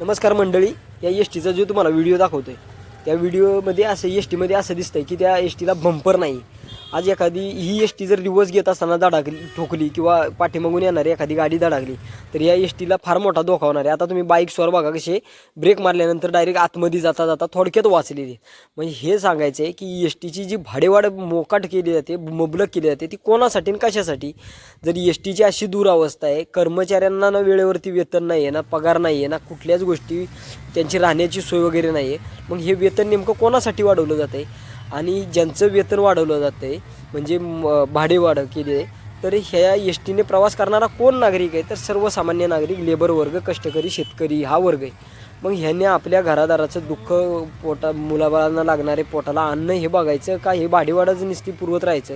नमस्कार मंडळी या एस टीचा जो तुम्हाला व्हिडिओ दाखवतोय त्या व्हिडिओमध्ये असं एस टीमध्ये असं दिसतंय की त्या एस टीला बंपर नाही. आज एखादी ही एस टी जर दिवस घेत असताना धडाकली ठोकली किंवा पाठीमागून येणारी एखादी गाडी धडाकली तर या एस टीला फार मोठा धोका होणार आहे. आता तुम्ही बाईक स्वर बघा कसे ब्रेक मारल्यानंतर डायरेक्ट आतमध्ये जाता जाता थोडक्यात वाचलेली. म्हणजे हे सांगायचं आहे की एस टीची जी भाडेवाढ मोकाट केली जाते मुबलक केली जाते ती कोणासाठी आणि कशासाठी? जर एस टीची अशी दुरावस्था आहे कर्मचाऱ्यांना ना वेळेवरती वेतन नाही आहे ना पगार नाही आहे ना कुठल्याच गोष्टी त्यांची राहण्याची सोय वगैरे नाही आहे मग हे वेतन नेमकं कोणासाठी वाढवलं जातं आहे आणि ज्यांचं वेतन वाढवलं जातं आहे म्हणजे म- भाडेवाढ केली आहे तर ह्या एस टीने प्रवास करणारा कोण नागरिक आहे? तर सर्वसामान्य नागरिक लेबर वर्ग कष्टकरी शेतकरी हा वर्ग आहे. मग ह्याने आपल्या घरादाराचं दुःख पोटा मुलाबाळांना लागणारे पोटाला अन्न हे बघायचं का? हे भाडेवाढच नुसती पुरवत राहायचं.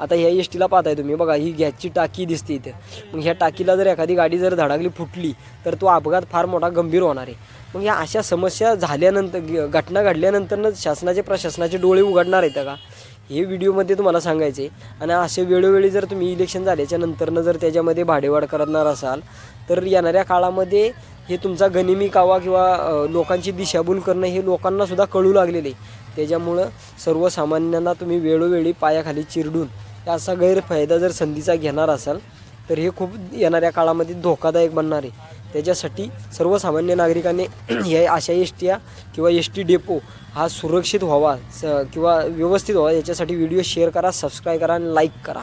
आता ह्या एस टीला पाहताय तुम्ही. बघा ही गॅसची टाकी दिसते इथं. मग ह्या टाकीला जर एखादी गाडी जर धडाकली फुटली तर तो अपघात फार मोठा गंभीर होणार आहे. मग या अशा समस्या झाल्यानंतर ग- घटना घडल्यानंतरच शासनाचे प्रशासनाचे डोळे उघडणार आहेत का? हे व्हिडिओमध्ये तुम्हाला सांगायचे आणि असे वेळोवेळी जर तुम्ही इलेक्शन झाल्याच्या नंतरनं जर त्याच्यामध्ये भाडेवाढ करणार असाल तर येणाऱ्या काळामध्ये हे तुमचा गनिमी कावा किंवा लोकांची दिशाभूल करणं हे लोकांनासुद्धा कळू लागलेले आहे त्याच्यामुळं सर्वसामान्यांना तुम्ही वेळोवेळी पायाखाली चिरडून असा गैरफायदा जर संधीचा घेणार असाल तर हे खूप येणाऱ्या काळामध्ये धोकादायक बनणार आहे. त्याच्यासाठी सर्वसामान्य नागरिकांनी या अशा एस टी किंवा एस टी डेपो हा सुरक्षित व्हावा स किंवा व्यवस्थित व्हावा याच्यासाठी व्हिडिओ शेअर करा सबस्क्राईब करा आणि लाईक करा.